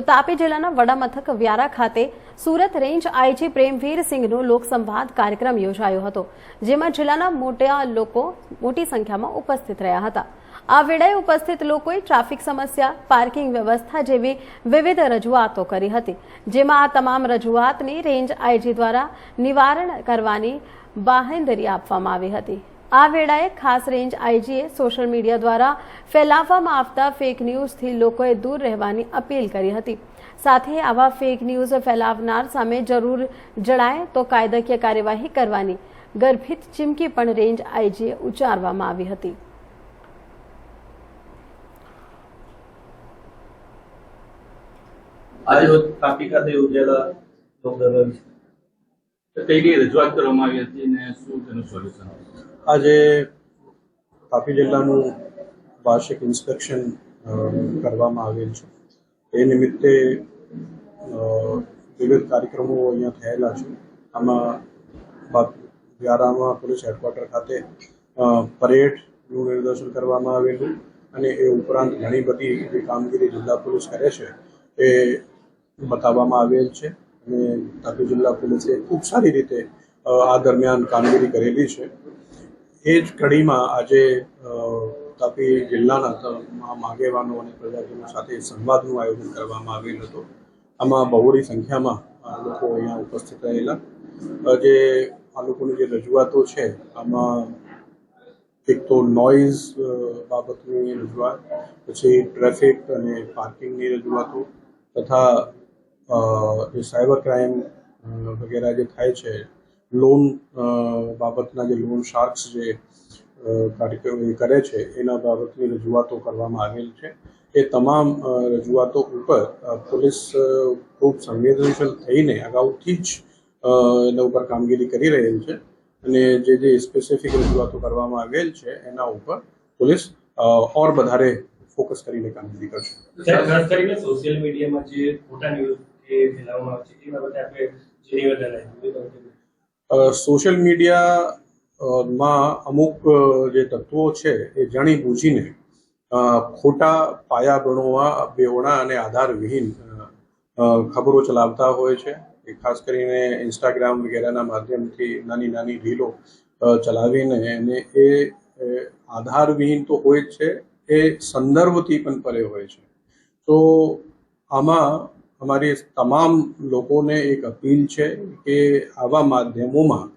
તો તાપી જિલ્લાના વડા મથક વ્યારા ખાતે સુરત રેન્જ આઈજી પ્રેમવીર સિંહનો લોકસંવાદ કાર્યક્રમ યોજાયો હતો, જેમાં જિલ્લાના મોટા લોકો મોટી સંખ્યામાં ઉપસ્થિત રહ્યા હતા. આ વેળાએ ઉપસ્થિત લોકોએ ટ્રાફિક સમસ્યા, પાર્કિંગ વ્યવસ્થા જેવી વિવિધ રજૂઆતો કરી હતી, જેમાં આ તમામ રજૂઆતની રેન્જ આઈજી દ્વારા નિવારણ કરવાની બાહેંધરી આપવામાં આવી હતી. આ વેળાએ ખાસ રેન્જ આઈજીએ સોશિયલ મીડિયા દ્વારા ફેલાવવામાં આવતા ફેક ન્યૂઝથી લોકોએ દૂર રહેવાની અપીલ કરી હતી. સાથે આવા ફેક ન્યૂઝ ફેલાવનાર સામે જરૂર જણાય તો કાયદાકીય કાર્યવાહી કરવાની ગર્ભિત ચીમકી પણ રેન્જ આઈજીએ ઉચ્ચારવામાં આવી હતી. આજે તાપી ખાતે યોજાયેલા લોક કઈ કઈ રજૂઆત કરવામાં આવી હતી અને શું તેનું સોલ્યુશન આજે તાપી જિલ્લાનું વાર્ષિક ઇન્સ્પેક્શન કરવામાં આવેલ છે. એ નિમિત્તે વિવિધ કાર્યક્રમો અહીંયા થયેલા છે. આમાં વ્યારામાં પોલીસ હેડક્વાર્ટર ખાતે પરેડનું નિર્દર્શન કરવામાં આવેલું અને એ ઉપરાંત ઘણી બધી જે કામગીરી જિલ્લા પોલીસ કરે છે એ બતાવવામાં આવેલ છે. અને તાપી જિલ્લા પોલીસે ખૂબ સારી રીતે આ દરમિયાન કામગીરી કરેલી છે. એ જ કડીમાં આજે તાપી જિલ્લાના માગેવાનો અને પ્રજાજનો સાથે સંવાદનું આયોજન કરવામાં આવેલ હતું. આમાં બહોળી સંખ્યામાં આ લોકો અહીંયા ઉપસ્થિત રહેલા. જે આ લોકોની જે રજૂઆતો છે, આમાં એક તો નોઇઝ બાબતની રજૂઆત, પછી ટ્રાફિક અને પાર્કિંગની રજૂઆતો, તથા જે સાયબર ક્રાઇમ વગેરે જે થાય છે લોન બાબતના જે લોન શાર્ક્સ જે કાર્યક્રમ કરે છે, એના બાબતની રજૂઆતો કરવામાં આવેલ છે. એ તમામ રજૂઆતો ઉપર પોલીસ ખૂબ સંવેદનશીલ થઈને અગાઉથી જ એના ઉપર કામગીરી કરી રહેલ છે. અને જે જે સ્પેસિફિક રજૂઆતો કરવામાં આવેલ છે, એના ઉપર પોલીસ ઓર વધારે ફોકસ કરીને કામગીરી કરશે. ખાસ સોશિયલ મીડિયામાં જે ખોટા ન્યૂઝ ફેલાવવામાં આવે છે, એ બાબતે આપણે જે નિવેદન આપ્યું સોશિયલ મીડિયામાં અમુક જે તત્વો છે એ જાણી બૂજીને ખોટા પાયા ગણોવા, બેવડા અને આધાર વિહીન ખબરો ચલાવતા હોય છે. એ ખાસ કરીને ઇન્સ્ટાગ્રામ વગેરેના માધ્યમથી નાની નાની રીલો ચલાવીને એને એ એ આધાર વિહીન તો હોય જ છે, એ સંદર્ભથી પણ પરે હોય છે. તો આમાં અમારી તમામ લોકોને એક અપીલ છે કે આવા માધ્યમોમાં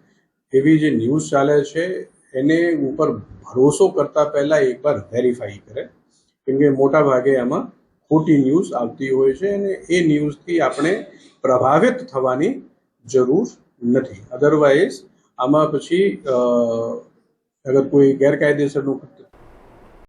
એવી જે ન્યૂઝ ચાલે છે, એને ઉપર ભરોસો કરતા પહેલા એકવાર વેરીફાઈ કરે. કેમ કે મોટા ભાગે એમાં ખોટી ન્યૂઝ આવતી હોય છે અને એ ન્યૂઝથી આપણે પ્રભાવિત થવાની જરૂર નથી. અધરવાઇઝ આમાં પછી અગર કોઈ ગેરકાયદેસરનું